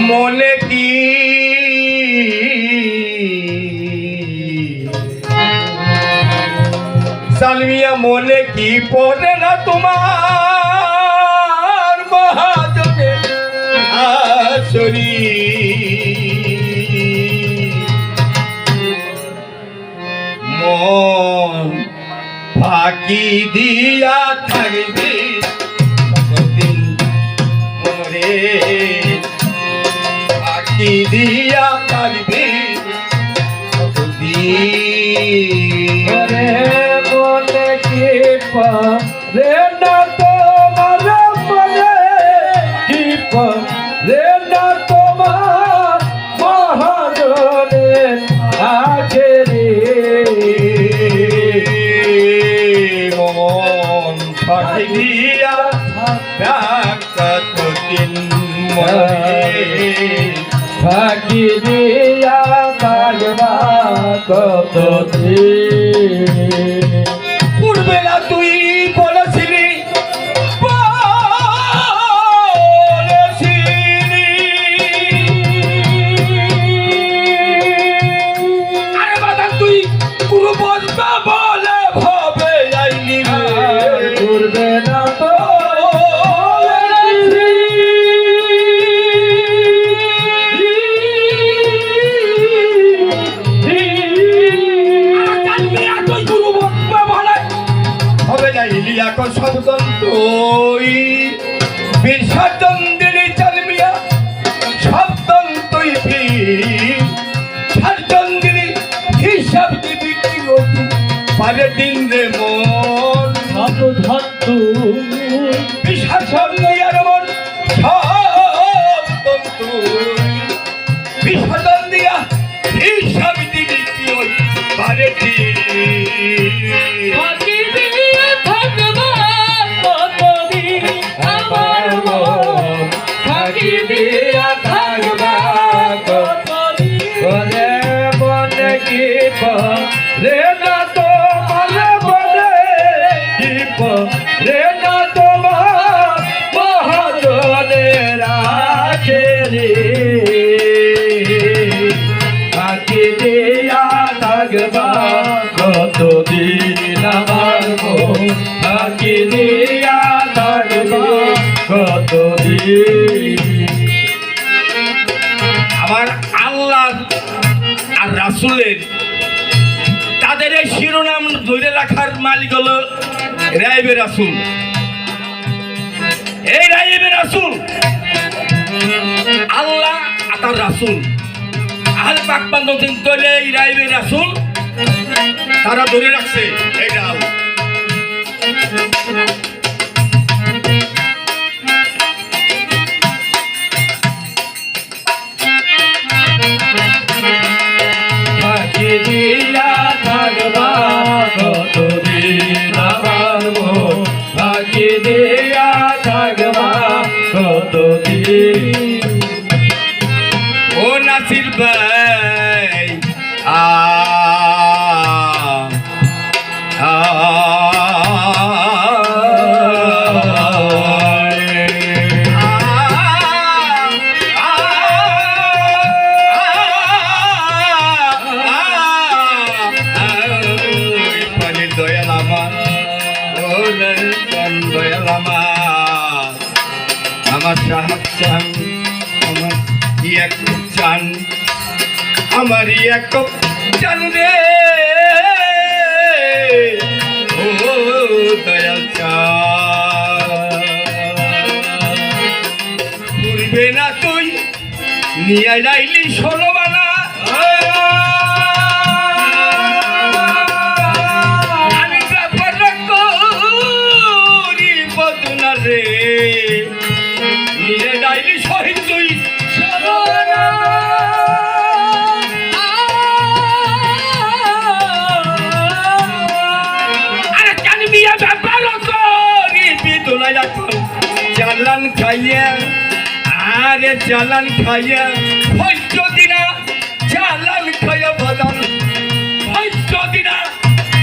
মনে কি? সালমিয়া মনে কি পড়ে না তোমার মহাজনের আসরি। মন ফাঁকি দিয়া থাকবে। দিয়া থাকবে দিয়া কালবা কত দিন? তুই বিসর্জন দিলি চালমিয়া সপ্তম তুই বিসর্জন হিসাব দিবি কি পারে দিন আমার আল্লাহ আর রাসুলের তাদের এই শিরোনাম ধরে রাখার মালিক হলো রাইবে রাসুল। এই রাইবে রাসুল আল্লাহ আর তার রাসুল। আহলে পাক বান্ধব ধরে এই রাইবে রাসুল। তারা ধরে রাখছে এই ডাল। ফাঁকি আমার সাহাব চান আমার এক চান? আমার এক চান রে। ও দয়াল পূর্বে না তুই নিয়ে যাইলি ষোলো বানা চালান খাইয়া আরে চালান খাইয়া ভৈদ্য দিনা চালান খাইয়া বদল ভৈদ্য দিনা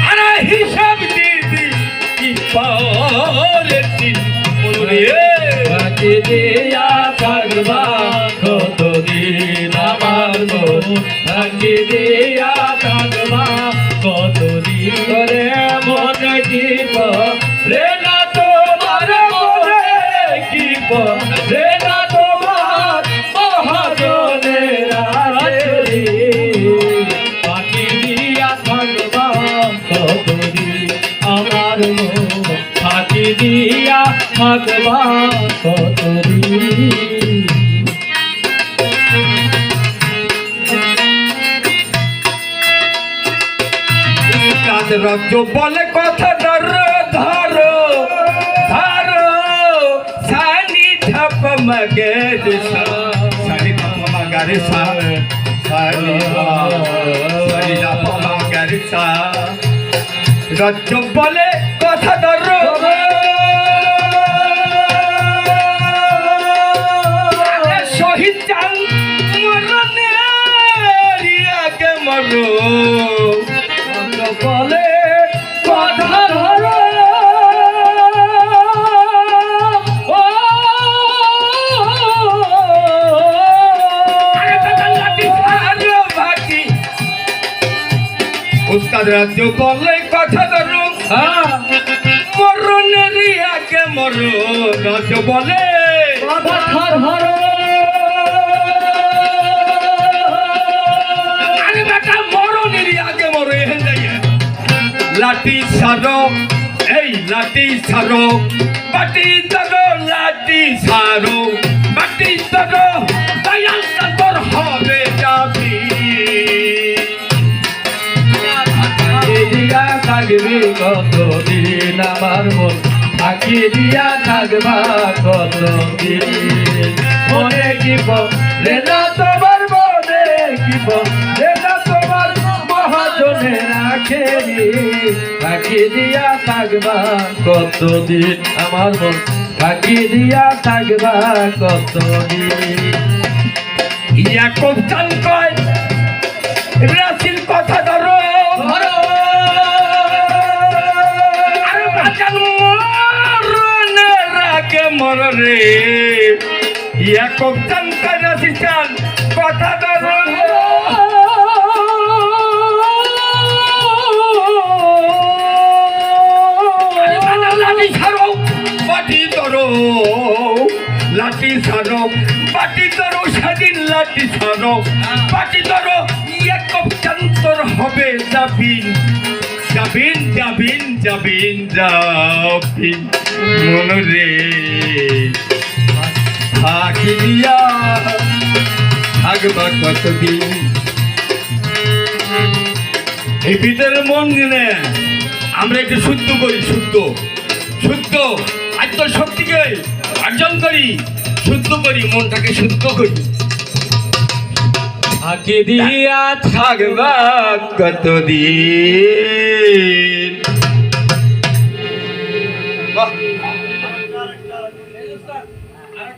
আরে হিসাব দিবি কি পরের দিন ওরে বাজি দিয়া থাকবা কতদিন আমার মন বাজি দিয়া থাকবা কতদিন করে মন দিব দিয়া থাকবা কতদিন কাজ রাজ্য বলে কথা ধরো ধরো ধরো সানি ধাপ মগের সা সানি ধাপ মগের সা সানি সানি ধাপ মগের সা রাজ্য বলে কথা উস্তাদ রাজ্য বলে কথা ধরো হ্যাঁ। মরণের আগে মরো রাজ্য বলে। লাঠি সারো এই লাঠি সারো বাটি ধরো লাঠি সারো বাটি ধরো দয়াল দিয়া থাকবি কতদিন আমার মন থাকি দিয়া থাকবা কতদিন মনে কি রে না তোমার মনে কি রে না তোমার মহাজনে রাখে থাকি দিয়া থাকবা। কতদিন আমার মন থাকি দিয়া থাকবা কতদিন ইয়াকুব চান কয় আগে মর রে ইয়াকুব চান কয় চান কথা ধরো। আরে বাঁচান লাঠি ছাড়ো বাটি ধরো। লাঠি ছাড়ো বাটি ধরো, সেদিন লাঠি ছাড়ো। বাটি ধরো, ইয়াকুব চান তোর হবে যাবিন যাবিন যাবিন যাবিন যাবিন মনরে থাকি কতদিন? এই ভিতরে মন নিলে আমরা একটু শুদ্ধ করি, শুদ্ধ। শুদ্ধ আত্মশক্তিকে অর্জন করি, শুদ্ধ করি, মনটাকে শুদ্ধ করি। ফাঁকি দিয়া থাকবা কতদিন?